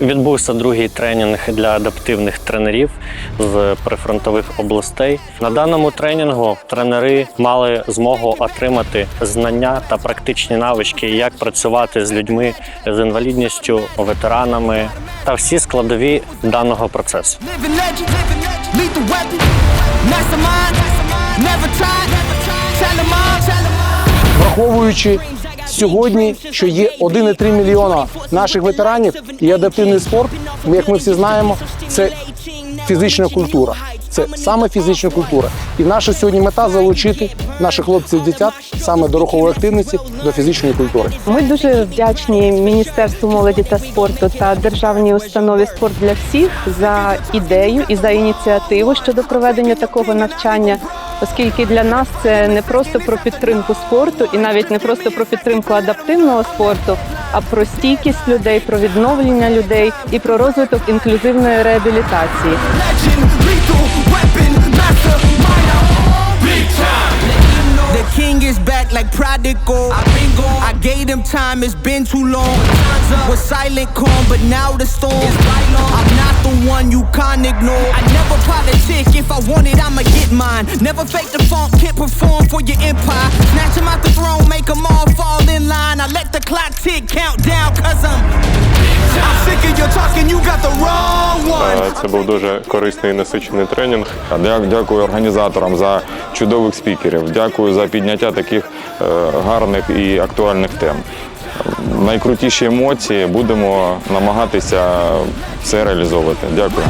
Відбувся другий тренінг для адаптивних тренерів з прифронтових областей. На даному тренінгу тренери мали змогу отримати знання та практичні навички, як працювати з людьми з інвалідністю, ветеранами та всі складові даного процесу. Враховуючи сьогодні, що є 1,3 мільйона наших ветеранів і адаптивний спорт, як ми всі знаємо, це фізична культура. Це саме фізична культура. І наша сьогодні мета залучити наших хлопців і дитят саме до рухової активності, до фізичної культури. Ми дуже вдячні Міністерству молоді та спорту та державній установі спорт для всіх за ідею і за ініціативу щодо проведення такого навчання, оскільки для нас це не просто про підтримку спорту і навіть не просто про підтримку адаптивного спорту, а про стійкість людей, про відновлення людей і про розвиток інклюзивної реабілітації. The king is back like prodigal. I've been gone. I gave him time, it's been too long. Was silent calm, but now the storm is right on. I'm not the one you can't ignore. I never politic. If I want it, I'ma get mine. Never fake the funk, can't perform for your empire. Snatch him out the throne, make them all fall in line. I let the clock tick, count down, cause I'm. I'm sick of your talking, you got the wrong one. Е, Це був дуже корисний і насичений тренінг. Дя- Дякую організаторам за чудових спікерів. Дякую за підняття таких е, гарних і актуальних тем. Найкрутіші емоції будемо намагатися все реалізовувати. Дякую.